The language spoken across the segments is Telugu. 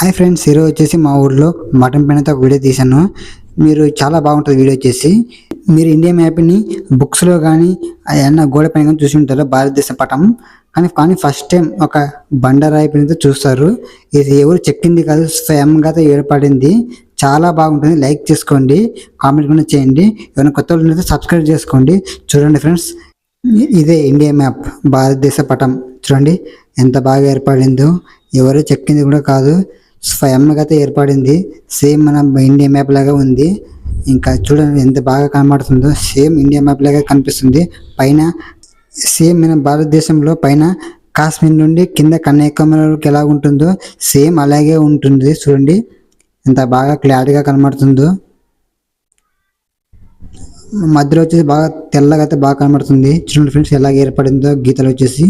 హాయ్ ఫ్రెండ్స్ ఈరోజు వచ్చేసి మా ఊర్లో మటన్ పెనతో ఒక వీడియో తీశాను. మీరు చాలా బాగుంటుంది వీడియో వచ్చేసి. మీరు ఇండియా మ్యాప్ని బుక్స్లో కానీ ఏమన్నా గోడ పైన కానీ చూసి ఉంటారు భారతదేశ పటం. కానీ కానీ ఫస్ట్ టైం ఒక బండరాయి పైనతో చూస్తారు. ఇది ఎవరు చెక్కింది కాదు స్వయంగా ఏర్పడింది. చాలా బాగుంటుంది లైక్ చేసుకోండి కామెంట్ కూడా చేయండి. ఏమైనా కొత్త వాళ్ళు సబ్స్క్రైబ్ చేసుకోండి. చూడండి ఫ్రెండ్స్ ఇదే ఇండియా మ్యాప్ భారతదేశ పటం. చూడండి ఎంత బాగా ఏర్పడిందో. ఎవరు చెక్కింది కూడా కాదు. స్వయంగా అయితే ఏర్పడింది. సేమ్ మన ఇండియా మ్యాప్ లాగా ఉంది. ఇంకా చూడండి ఎంత బాగా కనబడుతుందో. సేమ్ ఇండియా మ్యాప్ లాగా కనిపిస్తుంది. పైన సేమ్ మన భారతదేశంలో పైన కాశ్మీర్ నుండి కింద కన్యాకుమారికి ఎలా ఉంటుందో సేమ్ అలాగే ఉంటుంది. చూడండి. ఎంత బాగా క్లారిటీగా కనబడుతుందో. మధ్యలో వచ్చేసి బాగా తెల్లగా అయితే బాగా కనబడుతుంది. చూడండి ఫ్రెండ్స్ ఎలా ఏర్పడిందో గీతలు వచ్చేసి.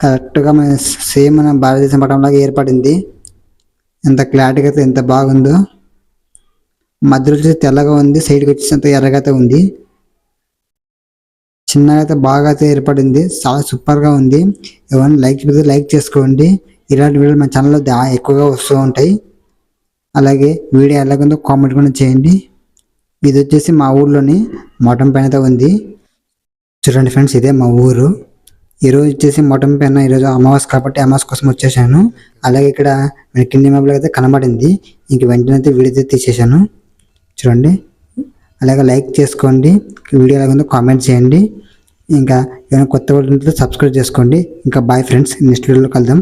కరెక్ట్గా మన సేమ్ మన భారతదేశం పటంలాగా ఏర్పడింది. ఎంత క్లారిటీగా అయితే ఎంత బాగుందో. మధ్యలో వచ్చేసి తెల్లగా ఉంది సైడ్కి వచ్చేసి అంత ఎర్రగా అయితే ఉంది. చిన్నగా అయితే బాగా అయితే ఏర్పడింది చాలా సూపర్గా ఉంది. ఎవరైనా లైక్ చేస్తే లైక్ చేసుకోండి. ఇలాంటి వీడియోలు మా ఛానల్లో ఎక్కువగా వస్తూ ఉంటాయి. అలాగే వీడియో ఎలాగుందో కామెంట్ కూడా చేయండి. ఇది వచ్చేసి మా ఊర్లోని మఠం పైన ఉంది. చూడండి ఫ్రెండ్స్ ఇదే మా ఊరు. ఈరోజు వచ్చేసి మటన్ పైన ఈరోజు అమావాస్య కాబట్టి అమావాస్య కోసం వచ్చేసాను. అలాగే ఇక్కడ మన కింది మబ్బులు అయితే కనబడింది. ఇంక వెంటనే అయితే వీడియో అయితే తీసేసాను. చూడండి. అలాగే లైక్ చేసుకోండి. వీడియో ఎలాగుందో కామెంట్ చేయండి. ఇంకా ఏమైనా కొత్త వాళ్ళు సబ్స్క్రైబ్ చేసుకోండి. ఇంకా బాయ్ ఫ్రెండ్స్ నెక్స్ట్ వీడియోలో కలుద్దాం.